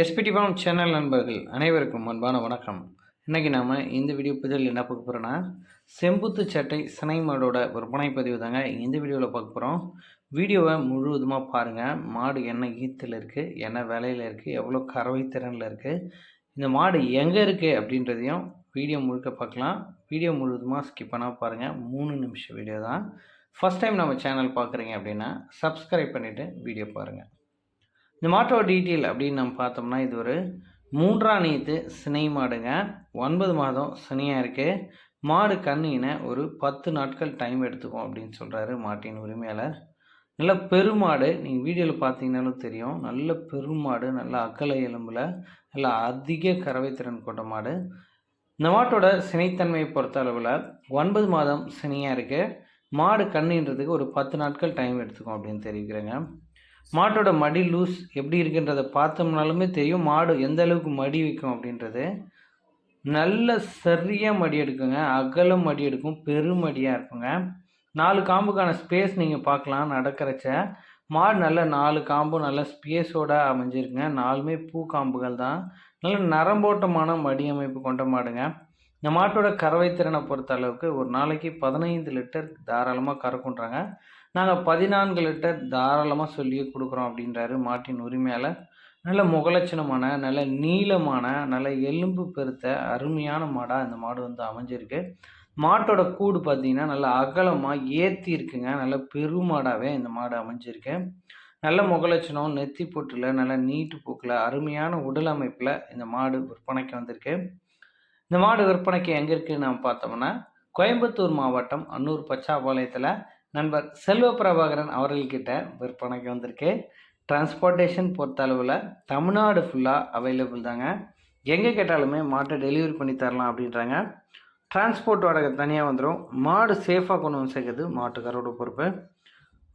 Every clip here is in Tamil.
எஸ்பிடி ஃபார்ம் சேனல் நண்பர்கள் அனைவருக்கும் அன்பான வணக்கம். இன்றைக்கி நாம் இந்த வீடியோ பதில் என்ன பார்க்க போகிறோன்னா செம்புத்து சட்டை சினை மாடோட விற்பனை பதிவு தாங்க இந்த வீடியோவில் பார்க்க போகிறோம் வீடியோவை முழுவதுமாக பாருங்கள் மாடு என்ன ஈத்தில் இருக்குது என்ன விலையில் இருக்குது எவ்வளோ கறவை திறனில் இருக்குது இந்த மாடு எங்கே இருக்குது அப்படின்றதையும் வீடியோ முழுக்க பார்க்கலாம். வீடியோ முழுவதுமாக ஸ்கிப் பண்ணால் பாருங்கள் மூணு நிமிஷம் வீடியோ தான். ஃபஸ்ட் டைம் நம்ம சேனல் பார்க்குறீங்க அப்படின்னா சப்ஸ்கிரைப் பண்ணிவிட்டு வீடியோ பாருங்கள் இந்த மாட்டோட டீட்டெயில் அப்படின்னு நம்ம பார்த்தோம்னா இது ஒரு மூன்றாம் நீத்து சினை மாடுங்க. ஒன்பது மாதம் சினையாக இருக்குது மாடு கண்ணினை ஒரு பத்து நாட்கள் டைம் எடுத்துக்கும் அப்படின்னு சொல்கிறாரு மாட்டின் உரிமையாளர். நல்ல பெருமாடு நீங்கள் வீடியோவில் பார்த்தீங்கன்னாலும் தெரியும். நல்ல பெருமாடு நல்ல அக்கலை எலும்பில் நல்ல அதிக கறவைத்திறன் கொண்ட மாடு. இந்த மாட்டோட சினைத்தன்மையை பொறுத்த அளவில் ஒன்பது மாதம் சினையாக இருக்குது மாடு கண்ணுன்றதுக்கு ஒரு பத்து நாட்கள் டைம் எடுத்துக்கும் அப்படின்னு தெரிவிக்கிறேங்க. மாட்டோட மடி லூஸ் எப்படி இருக்குன்றதை பார்த்தோம்னாலுமே தெரியும். மாடு எந்த அளவுக்கு மடி வைக்கும் அப்படின்றது. நல்ல சரியாக மடி எடுக்குங்க. அகலம் மடி எடுக்கும். பெருமடியாக இருக்குங்க. நாலு காம்புக்கான ஸ்பேஸ் நீங்கள் பார்க்கலாம் நடக்கிறச்ச. மாடு நல்ல நாலு காம்பும் நல்ல ஸ்பேஸோட அமைஞ்சிருக்குங்க. நாலுமே பூ காம்புகள் தான். நல்ல நரம்போட்டமான மடி அமைப்பு கொண்ட மாடுங்க. இந்த மாட்டோட கறவை திறனை பொறுத்த அளவுக்கு ஒரு நாளைக்கு பதினைந்து லிட்டர் தாராளமாக கறக்குன்றாங்க நாங்கள் பதினான்கு லிட்டர் தாராளமாக சொல்லி கொடுக்குறோம் அப்படின்றாரு மாட்டின் உரிமையால் நல்ல முகலட்சணமான நல்ல நீளமான நல்ல எலும்பு பெருத்த அருமையான மாடாக இந்த மாடு வந்து அமைஞ்சிருக்கு. மாட்டோட கூடு பார்த்தீங்கன்னா நல்ல அகலமாக ஏற்றி இருக்குங்க. நல்ல பெருமாடாகவே இந்த மாடு அமைஞ்சிருக்கு. நல்ல முகலட்சணம் நெத்தி பொட்டில் நல்ல நீட்டு போக்கில் அருமையான உடல் அமைப்பில் இந்த மாடு விற்பனைக்கு வந்திருக்கு. இந்த மாடு விற்பனைக்கு எங்கே இருக்குதுன்னு நம்ம பார்த்தோம்னா கோயம்புத்தூர் மாவட்டம் அன்னூர் பச்சாபாளையத்தில் நண்பர் செல்வ பிரபாகரன் அவர்கள்கிட்ட விற்பனைக்கு வந்திருக்கு. டிரான்ஸ்போர்ட்டேஷன் பொறுத்த அளவில் தமிழ்நாடு ஃபுல்லாக அவைலபிள் தாங்க. எங்கே கேட்டாலுமே மாட்டை டெலிவரி பண்ணி தரலாம் அப்படின்றாங்க. டிரான்ஸ்போர்ட் வாடகை தனியாக வந்துடும் மாடு சேஃபாக கொண்டு வந்து சேர்க்குறது மாட்டுக்காரோட பொறுப்பு.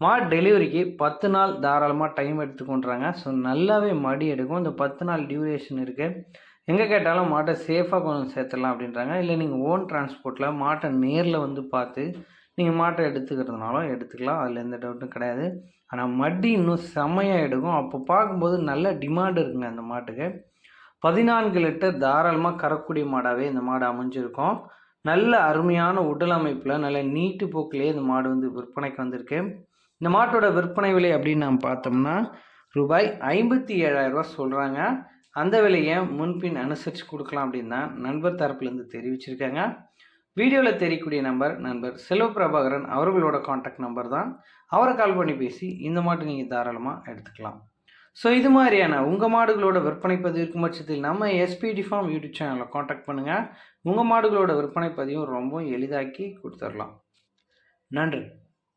மாடு டெலிவரிக்கு பத்து நாள் தாராளமாக டைம் எடுத்துக்கொண்டுறாங்க. ஸோ நல்லாவே மடி எடுக்கும். இந்த பத்து நாள் டியூரேஷன் இருக்குது எங்கே கேட்டாலும் மாட்டை சேஃபாக கொண்டு சேர்த்துடலாம் அப்படின்றாங்க. இல்லை நீங்கள் ஓன் டிரான்ஸ்போர்ட்டில் மாட்டை நேரில் வந்து பார்த்து நீங்கள் மாட்டை எடுத்துக்கிறதுனாலும் எடுத்துக்கலாம். அதில் எந்த டவுட்டும் கிடையாது. ஆனால் மடி இன்னும் செம்மையாக எடுக்கும். அப்போ பார்க்கும்போது நல்ல டிமாண்ட் இருக்குங்க அந்த மாட்டுக்கு. பதினான்கு லிட்டர் தாராளமாக கறக்கூடிய மாடாகவே இந்த மாடு அமைஞ்சிருக்கும். நல்ல அருமையான உடல் அமைப்பில் நல்ல நீட்டு போக்கிலே இந்த மாடு வந்து விற்பனைக்கு வந்திருக்கு. இந்த மாட்டோட விற்பனை விலை அப்படின்னு நம்ம பார்த்தோம்னா ரூபாய் ஐம்பத்தி ஏழாயிரரூபா சொல்கிறாங்க அந்த விலையை முன்பின் அனுசரித்து கொடுக்கலாம் அப்படின்னு தான் நண்பர் தரப்புலேருந்து தெரிவிச்சிருக்காங்க. வீடியோவில் தெரியக்கூடிய நம்பர் நண்பர் செல்வ பிரபாகரன் அவர்களோட காண்டாக்ட் நம்பர் தான். அவரை கால் பண்ணி பேசி இந்த மாட்டு நீங்கள் தாராளமாக எடுத்துக்கலாம். ஸோ இது மாதிரியான உங்கள் மாடுகளோட விற்பனை பதிவு இருக்கும் பட்சத்தில் நம்ம எஸ்பிடி ஃபார்ம் யூடியூப் சேனலில் காண்டாக்ட் பண்ணுங்கள் உங்கள் மாடுகளோட விற்பனை பதிவும் ரொம்ப எளிதாக்கி கொடுத்துடலாம் நன்றி.